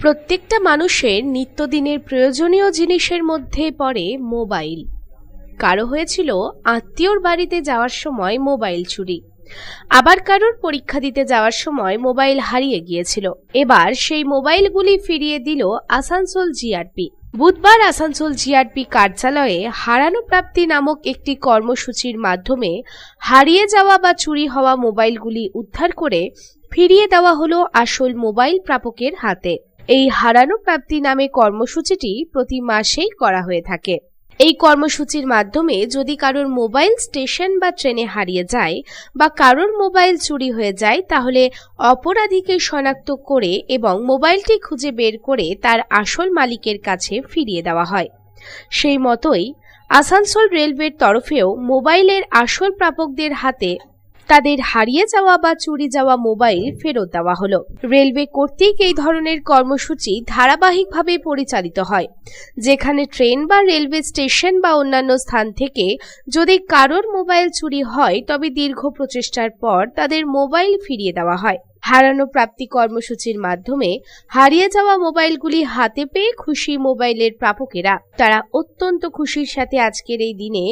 প্রত্যেকটা মানুষের নিত্যদিনের প্রয়োজনীয় জিনিসের মধ্যে পড়ে মোবাইল। কারও হয়েছিল আত্মীয়র বাড়িতে যাওয়ার সময় মোবাইল চুরি। আবার কারোর পরীক্ষা দিতে যাওয়ার সময় মোবাইল হারিয়ে গিয়েছিল। এবার সেই মোবাইলগুলি ফিরিয়ে দিল আসানসোল জিআরপি বুধবার আসানসোল জিআরপি কার্যালয়ে হারানো প্রাপ্তি নামক একটি কর্মসূচির মাধ্যমে হারিয়ে যাওয়া বা চুরি হওয়া মোবাইলগুলি উদ্ধার করে ফিরিয়ে দেওয়া হলো আসল মোবাইল প্রাপকের হাতে। এই হারানো প্রাপ্তি নামে কর্মসূচিটি প্রতি মাসেই করা হয়ে থাকে। এই কর্মসূচির মাধ্যমে যদি কারোর মোবাইল স্টেশন বা ট্রেনে হারিয়ে যায় বা কারোর মোবাইল চুরি হয়ে যায়, তাহলে অপরাধীকে শনাক্ত করে এবং মোবাইলটি খুঁজে বের করে তার আসল মালিকের কাছে ফিরিয়ে দেওয়া হয়। সেই মতোই আসানসোল রেলওয়ের তরফেও মোবাইলের আসল প্রাপকদের হাতে তাদের হারিয়ে যাওয়া বা চুরি যাওয়া মোবাইল ফেরত দেওয়া হলো। রেলওয়ে কর্তৃক এই ধরনের কর্মসূচি ধারাবাহিকভাবে পরিচালিত হয়, যেখানে ট্রেন বা রেলওয়ে স্টেশন বা অন্যান্য স্থান থেকে যদি কারোর মোবাইল চুরি হয়, তবে দীর্ঘ প্রচেষ্টার পর তাদের মোবাইল ফিরিয়ে দেওয়া হয়। হারানো প্রাপ্তি কর্মসূচির মাধ্যমে হারিয়ে যাওয়া মোবাইলগুলি হাতে পেয়ে খুশি মোবাইলের প্রাপকেরা। তারা অত্যন্ত খুশির সাথে আজকের এই দিনে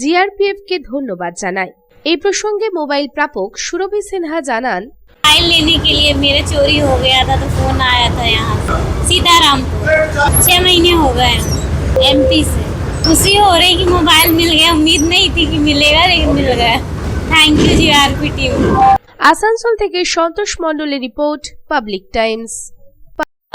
জিআরপিএফ কে ধন্যবাদ জানায়। এই প্রসঙ্গে মোবাইল প্রাপক সুরভি সিনহা জানান मोबाइल लेने के लिए मेरे चोरी हो गया था तो फोन आया था यहाँ से सीतारामपुर छह महीने हो गए एमपी से खुशी हो रही कि मोबाइल मिल गया उम्मीद नहीं थी कि मिलेगा लेकिन मिल गया thank you G RP team Asansol থেকে সন্তোষ মণ্ডলের রিপোর্ট পাবলিক টাইমস